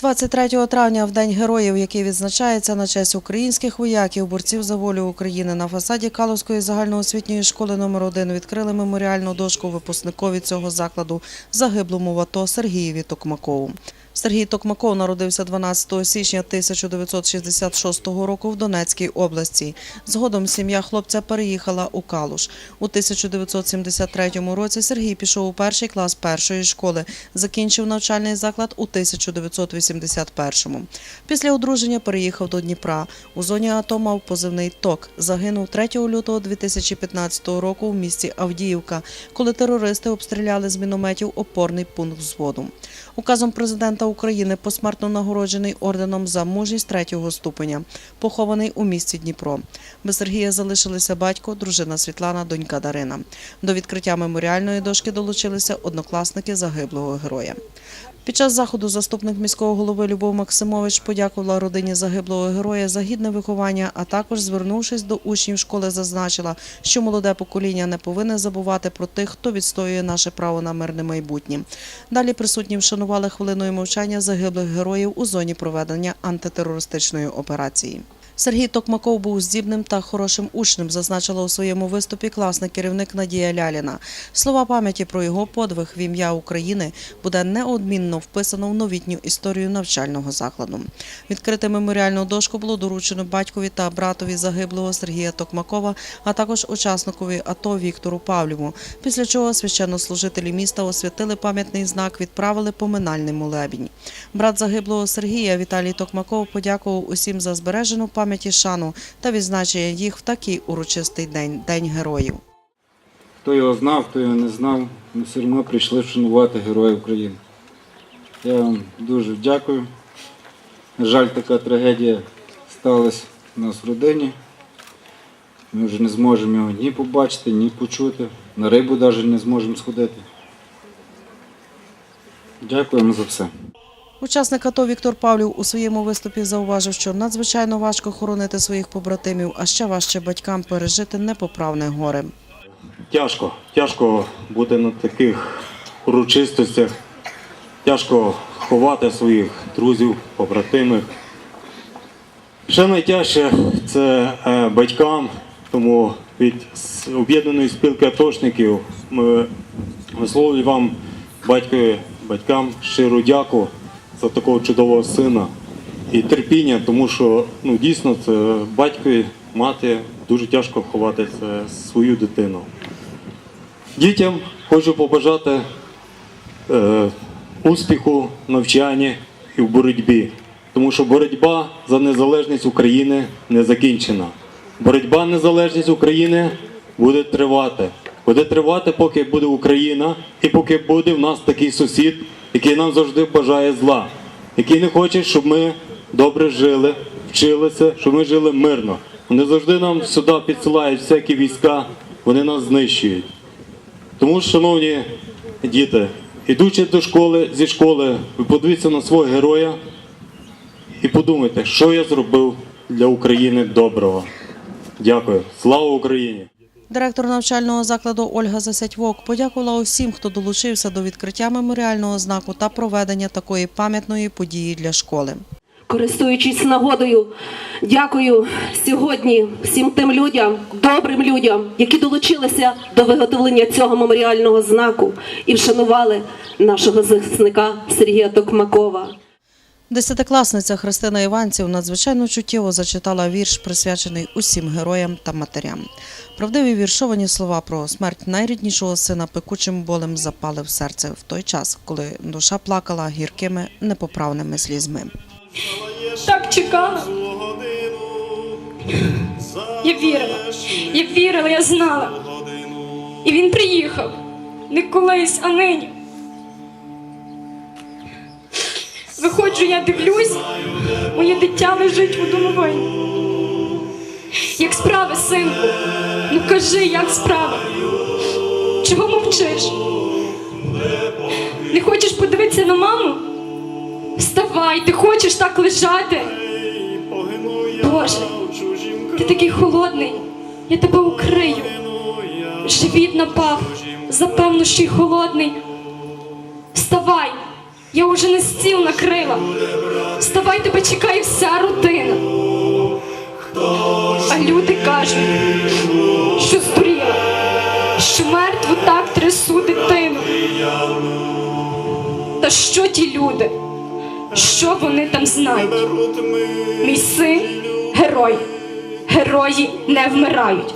23 травня, в День героїв, який відзначається на честь українських вояків, борців за волю України, на фасаді Калузької загальноосвітньої школи номер 1 відкрили меморіальну дошку випускникові цього закладу загиблому в АТО Сергієві Токмакову. Сергій Токмаков народився 12 січня 1966 року в Донецькій області. Згодом сім'я хлопця переїхала у Калуш. У 1973 році Сергій пішов у перший клас першої школи, закінчив навчальний заклад у 1981-му. Після одруження переїхав до Дніпра. У зоні АТО мав позивний ТОК. Загинув 3 лютого 2015 року в місті Авдіївка, коли терористи обстріляли з мінометів опорний пункт взводу. Указом президента України посмертно нагороджений орденом за мужність третього ступеня, похований у місті Дніпро. Без Сергія залишилися батько, дружина Світлана, донька Дарина. До відкриття меморіальної дошки долучилися однокласники загиблого героя. Під час заходу заступник міського голови Любов Максимович подякувала родині загиблого героя за гідне виховання, а також, звернувшись до учнів школи, зазначила, що молоде покоління не повинне забувати про тих, хто відстоює наше право на мирне майбутнє. Далі присутні вшанували хвилиною мовчання загиблих героїв у зоні проведення антитерористичної операції. Сергій Токмаков був здібним та хорошим учнем, зазначила у своєму виступі класний керівник Надія Ляліна. Слова пам'яті про його подвиг в ім'я України буде неодмінно вписано в новітню історію навчального закладу. Відкрити меморіальну дошку було доручено батькові та братові загиблого Сергія Токмакова, а також учасникові АТО Віктору Павліву. Після чого священнослужителі міста освятили пам'ятний знак, відправили поминальний молебінь. Брат загиблого Сергія Віталій Токмаков подякував усім за збережену пам'ять і шану та відзначує їх в такий урочистий день День героїв. Хто його знав, хто його не знав, ми все одно прийшли вшанувати Героя України. Я вам дуже дякую. На жаль, така трагедія сталася у нас в родині. Ми вже не зможемо його ні побачити, ні почути. На рибу навіть не зможемо сходити. Дякуємо за все. Учасник АТО Віктор Павлів у своєму виступі зауважив, що надзвичайно важко хоронити своїх побратимів, а ще важче батькам пережити непоправне горе. Тяжко, тяжко бути на таких урочистостях, тяжко ховати своїх друзів, побратимих. Ще найтяжче це е, батькам, тому від об'єднаної спілки атошників ми висловлюємо вам, батькові, батькам, щиру дяку за такого чудового сина і терпіння, тому що ну, дійсно це батькові, мати дуже тяжко ховати свою дитину. Дітям хочу побажати е, успіху навчанні і в боротьбі, тому що боротьба за незалежність України не закінчена. Боротьба за незалежність України буде тривати. Буде тривати, поки буде Україна, і поки буде в нас такий сусід, який нам завжди бажає зла, який не хоче, щоб ми добре жили, вчилися, щоб ми жили мирно. Вони завжди нам сюди підсилають всякі війська, вони нас знищують. Тому, шановні діти, ідучи до школи зі школи, ви подивіться на свого героя і подумайте, що я зробив для України доброго. Дякую. Слава Україні! Директор навчального закладу Ольга Засядьвок подякувала усім, хто долучився до відкриття меморіального знаку та проведення такої пам'ятної події для школи. Користуючись нагодою, дякую сьогодні всім тим людям, добрим людям, які долучилися до виготовлення цього меморіального знаку і вшанували нашого захисника Сергія Токмакова. Десятикласниця Христина Іванців надзвичайно чуттєво зачитала вірш, присвячений усім героям та матерям. Правдиві віршовані слова про смерть найріднішого сина пекучим болем запали в серце в той час, коли душа плакала гіркими непоправними слізьми. так чекала. Я вірила, я вірила, я знала. І він приїхав не колись, а нині. Виходжу, я дивлюсь, моє дитя лежить у домовині. Як справи, синку? Ну кажи, як справи? Чого мовчиш? Не хочеш подивитися на маму? Вставай, ти хочеш так лежати? Боже, ти такий холодний, я тебе укрию. Живіт напав, запевно, що й холодний. Я уже на стіл накрила. Вставай, тебе чекає вся родина. А люди кажуть, що здуріла, що мертву так трясу дитину. Та що ті люди? Що вони там знають? Мій син герой. Герої не вмирають.